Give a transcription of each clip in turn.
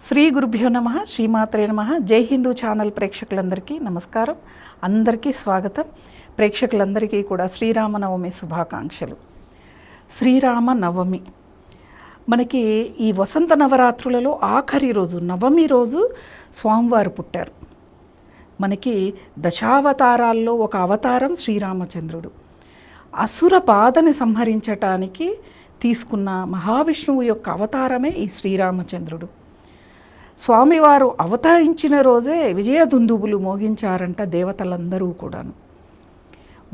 శ్రీ గురుభ్యో నమ శ్రీమాత్రే నమ. జై హిందూ ఛానల్ ప్రేక్షకులందరికీ నమస్కారం. అందరికీ స్వాగతం. ప్రేక్షకులందరికీ కూడా శ్రీరామనవమి శుభాకాంక్షలు. శ్రీరామ నవమి మనకి ఈ వసంత నవరాత్రులలో ఆఖరి రోజు నవమి రోజు స్వామివారు పుట్టారు. మనకి దశావతారాల్లో ఒక అవతారం శ్రీరామచంద్రుడు. అసుర బాధని సంహరించటానికి తీసుకున్న మహావిష్ణువు యొక్క అవతారమే ఈ శ్రీరామచంద్రుడు. స్వామివారు అవతరించిన రోజే విజయదుందుబులు మోగించారంట దేవతలందరూ కూడాను.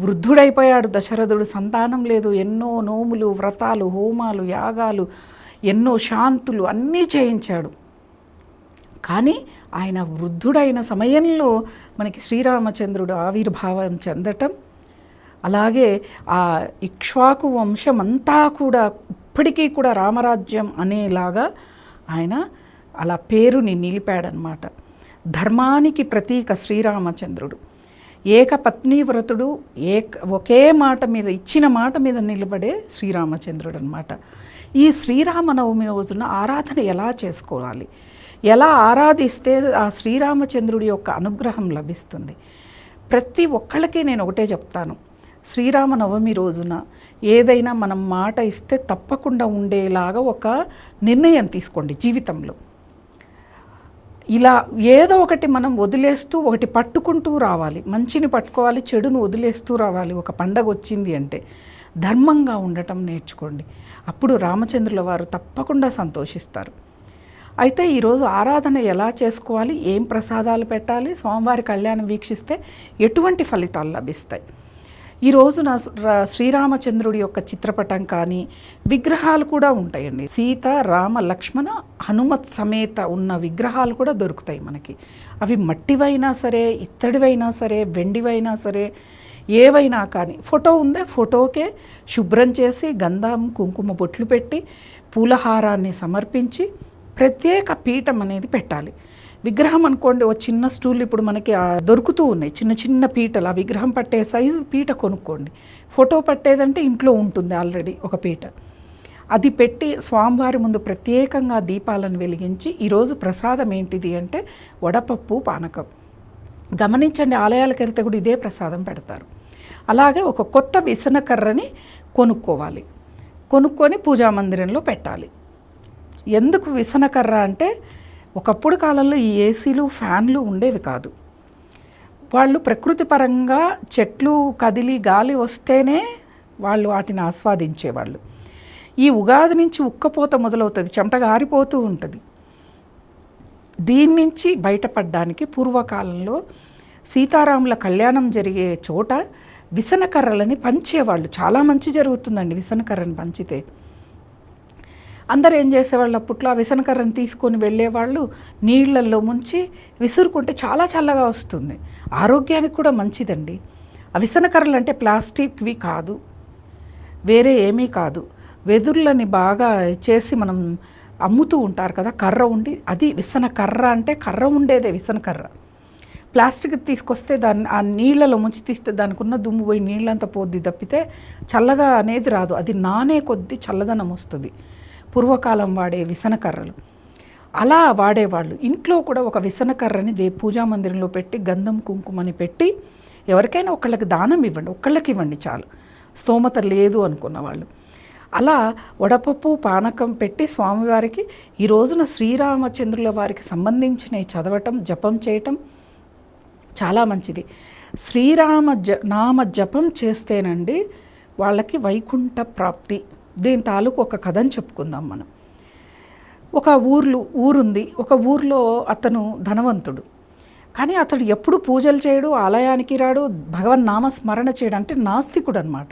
వృద్ధుడైపోయాడు దశరథుడు. సంతానం లేదు. ఎన్నో నోములు వ్రతాలు హోమాలు యాగాలు ఎన్నో శాంతులు అన్నీ చేయించాడు. కానీ ఆయన వృద్ధుడైన సమయంలో మనకి శ్రీరామచంద్రుడు ఆవిర్భావం చెందటం అలాగే ఆ ఇక్ష్వాకు వంశం అంతా కూడా ఇప్పటికీ కూడా రామరాజ్యం అనేలాగా ఆయన అలా పేరుని నిలిపాడనమాట. ధర్మానికి ప్రతీక శ్రీరామచంద్రుడు. ఏకపత్ని వ్రతుడు ఏక ఒకే మాట మీద ఇచ్చిన మాట మీద నిలబడే శ్రీరామచంద్రుడు అనమాట ఈ శ్రీరామనవమి రోజున ఆరాధన ఎలా చేసుకోవాలి? ఎలా ఆరాధిస్తే ఆ శ్రీరామచంద్రుడి యొక్క అనుగ్రహం లభిస్తుంది? ప్రతి ఒక్కళ్ళకి నేను ఒకటే చెప్తాను. శ్రీరామనవమి రోజున ఏదైనా మనం మాట ఇస్తే తప్పకుండా ఉండేలాగా ఒక నిర్ణయం తీసుకోండి జీవితంలో. ఇలా ఏదో ఒకటి మనం వదిలేస్తూ ఒకటి పట్టుకుంటూ రావాలి. మంచిని పట్టుకోవాలి చెడును వదిలేస్తూ రావాలి. ఒక పండగ వచ్చింది అంటే ధర్మంగా ఉండటం నేర్చుకోండి. అప్పుడు రామచంద్రుల వారు తప్పకుండా సంతోషిస్తారు. అయితే ఈరోజు ఆరాధన ఎలా చేసుకోవాలి? ఏం ప్రసాదాలు పెట్టాలి? స్వామివారి కళ్యాణం వీక్షిస్తే ఎటువంటి ఫలితాలు లభిస్తాయి? ఈ రోజున శ్రీరామచంద్రుడి యొక్క చిత్రపటం కానీ విగ్రహాలు కూడా ఉంటాయండి. సీత రామ లక్ష్మణ హనుమత్ సమేత ఉన్న విగ్రహాలు కూడా దొరుకుతాయి మనకి. అవి మట్టివైనా సరే ఇత్తడివైనా సరే వెండివైనా సరే ఏవైనా కానీ ఫోటో ఉందే ఫోటోకే శుభ్రం చేసి గంధం కుంకుమ బొట్లు పెట్టి పూలహారాన్ని సమర్పించి ప్రత్యేక పీఠం అనేది పెట్టాలి. విగ్రహం అనుకోండి ఓ చిన్న స్టూల్ ఇప్పుడు మనకి దొరుకుతూ ఉన్నాయి. చిన్న చిన్న పీటలు ఆ విగ్రహం పట్టే సైజు పీట కొనుక్కోండి. ఫోటో పట్టేదంటే ఇంట్లో ఉంటుంది ఆల్రెడీ ఒక పీట. అది పెట్టి స్వామివారి ముందు ప్రత్యేకంగా దీపాలను వెలిగించి ఈరోజు ప్రసాదం ఏంటిది అంటే వడపప్పు పానకం. గమనించండి ఆలయాలకు వెళ్తే కూడా ఇదే ప్రసాదం పెడతారు. అలాగే ఒక కొత్త విసనకర్రని కొనుక్కోవాలి. కొనుక్కొని పూజా మందిరంలో పెట్టాలి. ఎందుకు విసనకర్ర అంటే ఒకప్పుడు కాలంలో ఈ ఏసీలు ఫ్యాన్లు ఉండేవి కాదు. వాళ్ళు ప్రకృతి పరంగా చెట్లు కదిలి గాలి వస్తేనే వాళ్ళు వాటిని ఆస్వాదించేవాళ్ళు. ఈ ఉగాది నుంచి ఉక్కపోత మొదలవుతుంది చెమట గారిపోతూ ఉంటుంది. దీని నుంచి బయటపడడానికి పూర్వకాలంలో సీతారాముల కళ్యాణం జరిగే చోట విసనకర్రలని పంచేవాళ్ళు. చాలా మంచి జరుగుతుందండి విసనకర్రని పంచితే. అందరూ ఏం చేసేవాళ్ళు? అప్పట్లో ఆ విసనకర్రని తీసుకొని వెళ్ళేవాళ్ళు నీళ్ళల్లో ముంచి విసురుకుంటే చాలా చల్లగా వస్తుంది. ఆరోగ్యానికి కూడా మంచిదండి. ఆ విసనకర్రలు అంటే ప్లాస్టిక్వి కాదు. వేరే ఏమీ కాదు. వెదుర్లని బాగా చేసి మనం అమ్ముతూ ఉంటారు కదా కర్ర ఉండి అది విసన కర్ర అంటే కర్ర ఉండేదే విసన కర్ర ప్లాస్టిక్ తీసుకొస్తే దాన్ని ఆ నీళ్ళలో ముంచి తీస్తే దానికి ఉన్న దుమ్ము పోయి నీళ్ళంతా పోద్ది తప్పితే చల్లగా అనేది రాదు. అది నానే కొద్దీ చల్లదనం వస్తుంది. పూర్వకాలం వాడే విసన కర్రలు అలా వాడేవాళ్ళు. ఇంట్లో కూడా ఒక విసన కర్రని దే పూజా మందిరంలో పెట్టి గంధం కుంకుమని పెట్టి ఎవరికైనా ఒకళ్ళకి దానం ఇవ్వండి. ఒకళ్ళకి ఇవ్వండి చాలు. స్తోమత లేదు అనుకున్న వాళ్ళు. అలా వడపప్పు పానకం పెట్టి స్వామివారికి ఈ రోజున శ్రీరామచంద్రుల వారికి సంబంధించినవి చదవటం జపం చేయటం చాలా మంచిది. శ్రీరామ జ నామ జపం చేస్తేనండి వాళ్ళకి వైకుంఠ ప్రాప్తి. దీని తాలూకు ఒక కథని చెప్పుకుందాం మనం. ఒక ఊర్లు ఊరుంది. ఒక ఊర్లో అతను ధనవంతుడు. కానీ అతడు ఎప్పుడు పూజలు చేయడు ఆలయానికి రాడు భగవన్ నామ స్మరణ చేయడు అంటే నాస్తికుడు అనమాట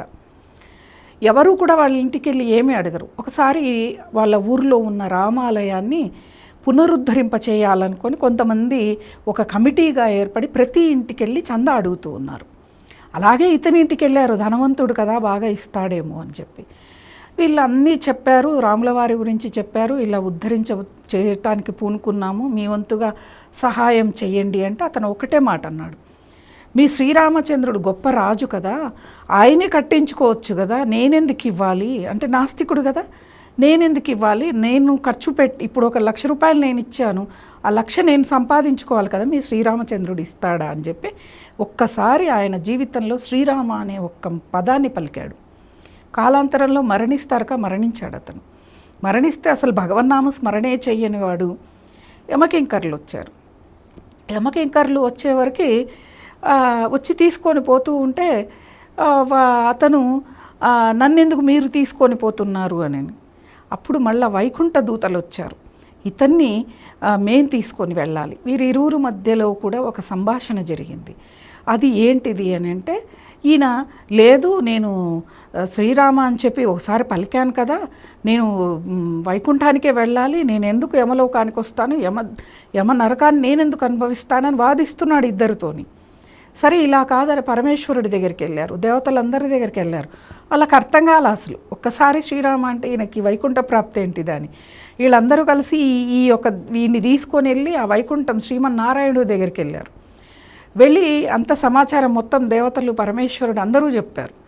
ఎవరూ కూడా వాళ్ళ ఇంటికి వెళ్ళి ఏమీ అడగరు. ఒకసారి వాళ్ళ ఊర్లో ఉన్న రామాలయాన్ని పునరుద్ధరింప చేయాలనుకొని కొంతమంది ఒక కమిటీగా ఏర్పడి ప్రతి ఇంటికి వెళ్ళి చందా అడుగుతూ ఉన్నారు. అలాగే ఇతని ఇంటికి వెళ్ళారు. ధనవంతుడు కదా బాగా ఇస్తాడేమో అని చెప్పి. వీళ్ళు అన్నీ చెప్పారు రాముల వారి గురించి చెప్పారు ఇలా ఉద్ధరించ చేయటానికి పూనుకున్నాము మీ వంతుగా సహాయం చేయండి అంటే అతను ఒకటే మాట అన్నాడు. మీ శ్రీరామచంద్రుడు గొప్ప రాజు కదా ఆయనే కట్టించుకోవచ్చు కదా నేనెందుకు ఇవ్వాలి? అంటే నాస్తికుడు కదా నేనెందుకు ఇవ్వాలి? నేను ఖర్చు పెట్టి ఇప్పుడు ఒక లక్ష రూపాయలు నేను ఇచ్చాను ఆ లక్ష నేను సంపాదించుకోవాలి కదా మీ శ్రీరామచంద్రుడు ఇస్తాడా అని చెప్పి ఒక్కసారి ఆయన జీవితంలో శ్రీరామ అనే ఒక్క పదాన్ని పలికాడు. కాలాంతరంలో మరణిస్తారక మరణించాడు అతను. మరణిస్తే అసలు భగవన్నామ స్మరణే చెయ్యని వాడు యమకింకర్లు వచ్చారు. యమకింకర్లు వచ్చేవరకు వచ్చి తీసుకొని పోతూ ఉంటే అతను నన్నెందుకు మీరు తీసుకొని పోతున్నారు అని. అప్పుడు మళ్ళా వైకుంఠ దూతలు వచ్చారు ఇతన్ని మేం తీసుకొని వెళ్ళాలి. వీరిరువురు మధ్యలో కూడా ఒక సంభాషణ జరిగింది. అది ఏంటిది అని అంటే ఈయన లేదు నేను శ్రీరామ అని చెప్పి ఒకసారి పలికాను కదా నేను వైకుంఠానికే వెళ్ళాలి నేను ఎందుకు యమలోకానికి వస్తాను యమ యమ నరకాన్ని నేనెందుకు అనుభవిస్తానని వాదిస్తున్నాడు ఇద్దరితోని. సరే ఇలా కాదని పరమేశ్వరుడి దగ్గరికి వెళ్ళారు దేవతలందరి దగ్గరికి వెళ్ళారు. వాళ్ళకి అర్థం కాల అసలు ఒక్కసారి శ్రీరామ అంటే ఈయనకి వైకుంఠ ప్రాప్తి ఏంటిదని వీళ్ళందరూ కలిసి ఈ- ఈ యొక్క వీడిని తీసుకొని వెళ్ళి ఆ వైకుంఠం శ్రీమన్నారాయణుడి దగ్గరికి వెళ్ళారు. వెళ్ళి అంత సమాచారం మొత్తం దేవతలు పరమేశ్వరుడు అందరూ చెప్పారు.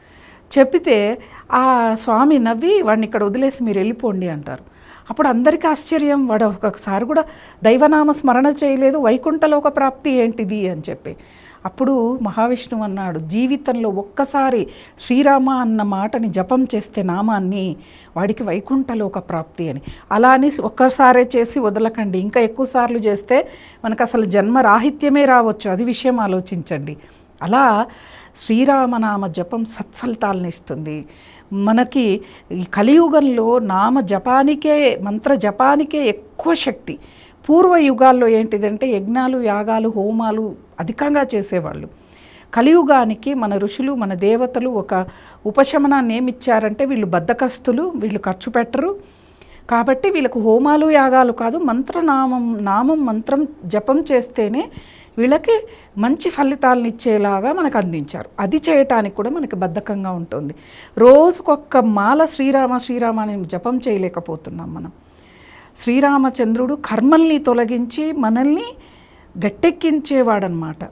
చెప్పితే ఆ స్వామి నవ్వి వాడిని ఇక్కడ వదిలేసి మీరు వెళ్ళిపోండి అంటారు. అప్పుడు అందరికీ ఆశ్చర్యం. వాడు ఒకసారి కూడా దైవనామ స్మరణ చేయలేదు. వైకుంఠలోక ప్రాప్తి ఏంటిది అని చెప్పి. అప్పుడు మహావిష్ణువు అన్నాడు జీవితంలో ఒక్కసారి శ్రీరామ అన్న మాటని జపం చేస్తే నామాన్ని వాడికి వైకుంఠలోక ప్రాప్తి అని. అలా అని ఒక్కసారే చేసి వదలకండి. ఇంకా ఎక్కువసార్లు చేస్తే మనకు అసలు జన్మ రాహిత్యమే రావచ్చు. అది విషయం ఆలోచించండి. అలా శ్రీరామనామ జపం సత్ఫలితాలను ఇస్తుంది. మనకి ఈ కలియుగంలో నామ జపానికే మంత్ర జపానికే ఎక్కువ శక్తి. పూర్వ యుగాల్లో ఏంటిదంటే యజ్ఞాలు యాగాలు హోమాలు అధికంగా చేసేవాళ్ళు. కలియుగానికి మన ఋషులు మన దేవతలు ఒక ఉపశమనాన్ని ఏమిచ్చారంటే వీళ్ళు బద్ధకస్తులు వీళ్ళు ఖర్చు పెట్టరు. కాబట్టి వీళ్ళకు హోమాలు యాగాలు కాదు మంత్రనామం నామం మంత్రం జపం చేస్తేనే వీళ్ళకి మంచి ఫలితాలను ఇచ్చేలాగా మనకు అందించారు. అది చేయటానికి కూడా మనకి బద్ధకంగా ఉంటుంది. రోజుకొక్క మాల శ్రీరామ శ్రీరామ అని జపం చేయలేకపోతున్నాం మనం. శ్రీరామచంద్రుడు కర్మల్ని తొలగించి మనల్ని గట్టెక్కించేవాడనమాట.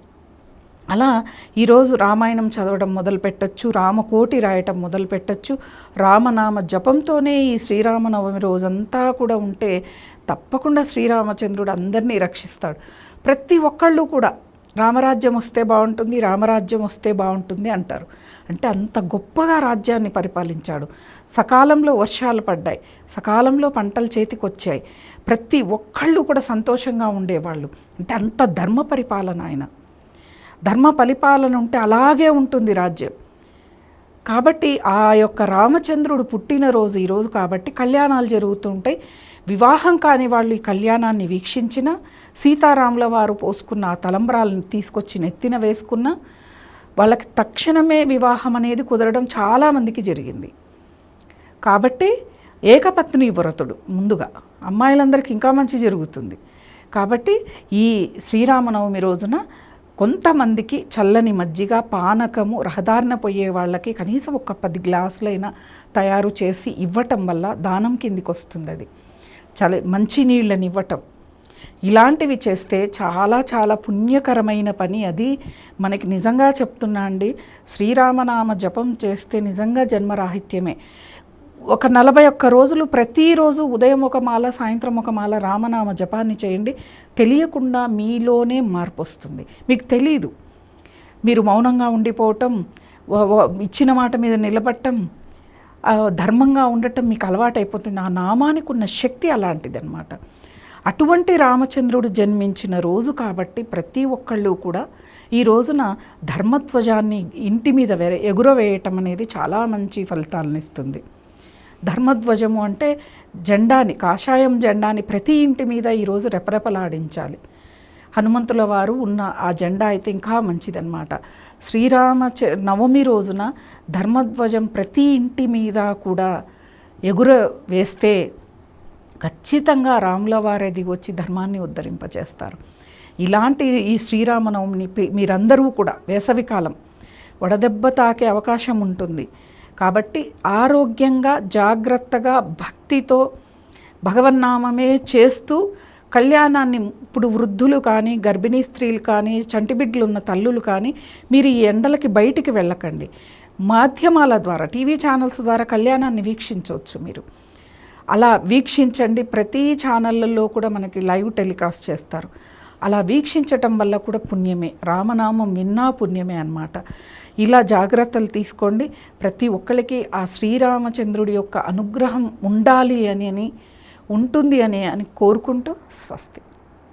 అలా ఈరోజు రామాయణం చదవడం మొదలు పెట్టచ్చు రామకోటి రాయటం మొదలు పెట్టచ్చు రామనామ జపంతోనే ఈ శ్రీరామనవమి రోజంతా కూడా ఉంటే తప్పకుండా శ్రీరామచంద్రుడు అందరినీ రక్షిస్తాడు. ప్రతి ఒక్కళ్ళు కూడా రామరాజ్యం వస్తే బాగుంటుంది రామరాజ్యం వస్తే బాగుంటుంది అంటారు. అంటే అంత గొప్పగా రాజ్యాన్ని పరిపాలించాడు. సకాలంలో వర్షాలు పడ్డాయి. సకాలంలో పంటలు చేతికి వచ్చాయి ప్రతి ఒక్కళ్ళు కూడా సంతోషంగా ఉండేవాళ్ళు. అంటే అంత ధర్మ పరిపాలన ఆయన. ధర్మ పరిపాలన ఉంటే అలాగే ఉంటుంది రాజ్యం. కాబట్టి ఆ యొక్క రామచంద్రుడు పుట్టినరోజు ఈరోజు కాబట్టి కళ్యాణాలు జరుగుతుంటాయి వివాహం కాని వాళ్ళు ఈ కళ్యాణాన్ని వీక్షించిన సీతారాముల వారు పోసుకున్న ఆ తలంబ్రాలను తీసుకొచ్చి నెత్తిన వేసుకున్న వాళ్ళకి తక్షణమే వివాహం అనేది కుదరడం చాలామందికి జరిగింది. కాబట్టి ఏకపత్ని వ్రతుడు ముందుగా అమ్మాయిలందరికీ ఇంకా మంచి జరుగుతుంది. కాబట్టి ఈ శ్రీరామనవమి రోజున కొంతమందికి చల్లని మజ్జిగ పానకము రహదారిన పోయే వాళ్ళకి కనీసం ఒక పది గ్లాసులైనా తయారు చేసి ఇవ్వటం వల్ల దానం కిందికి వస్తుంది అది. చల మంచి నీళ్ళని ఇవ్వటం ఇలాంటివి చేస్తే చాలా చాలా పుణ్యకరమైన పని. అది మనకి నిజంగా చెప్తున్నా అండి. శ్రీరామనామ జపం చేస్తే నిజంగా జన్మరాహిత్యమే. ఒక నలభై ఒక్క రోజులు ప్రతిరోజు ఉదయం ఒక మాల సాయంత్రం ఒక మాల రామనామ జపాన్ని చేయండి. తెలియకుండా మీలోనే మార్పు వస్తుంది. మీకు తెలీదు. మీరు మౌనంగా ఉండిపోవటం ఇచ్చిన మాట మీద నిలబడటం ధర్మంగా ఉండటం మీకు అలవాటైపోతుంది. ఆ నామానికి ఉన్న శక్తి అలాంటిదన్నమాట. అటువంటి రామచంద్రుడు జన్మించిన రోజు కాబట్టి ప్రతి ఒక్కళ్ళు కూడా ఈ రోజున ధర్మధ్వజాన్ని ఇంటి మీద వెర ఎగురవేయటం అనేది చాలా మంచి ఫలితాలను ఇస్తుంది. ధర్మధ్వజము అంటే జెండాని కాషాయం జెండాని ప్రతి ఇంటి మీద ఈరోజు రెపరెపలాడించాలి. హనుమంతుల వారు ఉన్న ఆ జెండా అయితే ఇంకా మంచిదన్నమాట. శ్రీరామ నవమి రోజున ధర్మధ్వజం ప్రతి ఇంటి మీద కూడా ఎగుర వేస్తే ఖచ్చితంగా రాముల వారే వచ్చి ధర్మాన్ని ఉద్ధరింపజేస్తారు ఇలాంటి ఈ శ్రీరామనవమిని మీరందరూ కూడా వేసవికాలం వడదెబ్బ తాకే అవకాశం ఉంటుంది. కాబట్టి ఆరోగ్యంగా జాగ్రత్తగా భక్తితో భగవన్నామమే చేస్తూ కళ్యాణాన్ని ఇప్పుడు వృద్ధులు కానీ గర్భిణీ స్త్రీలు కానీ చంటిబిడ్డలు ఉన్న తల్లులు కానీ మీరు ఈ ఎండలకి బయటికి వెళ్ళకండి. మాధ్యమాల ద్వారా టీవీ ఛానల్స్ ద్వారా కళ్యాణాన్ని వీక్షించవచ్చు మీరు. అలా వీక్షించండి. ప్రతి ఛానళ్ళల్లో కూడా మనకి లైవ్ టెలికాస్ట్ చేస్తారు. అలా వీక్షించటం వల్ల కూడా పుణ్యమే. రామనామం విన్నా పుణ్యమే అన్నమాట. ఇలా జాగ్రత్తలు తీసుకోండి. ప్రతి ఒక్కరికి ఆ శ్రీరామచంద్రుడి యొక్క అనుగ్రహం ఉండాలి అని అని ఉంటుంది అని అని కోరుకుంటూ స్వస్తి.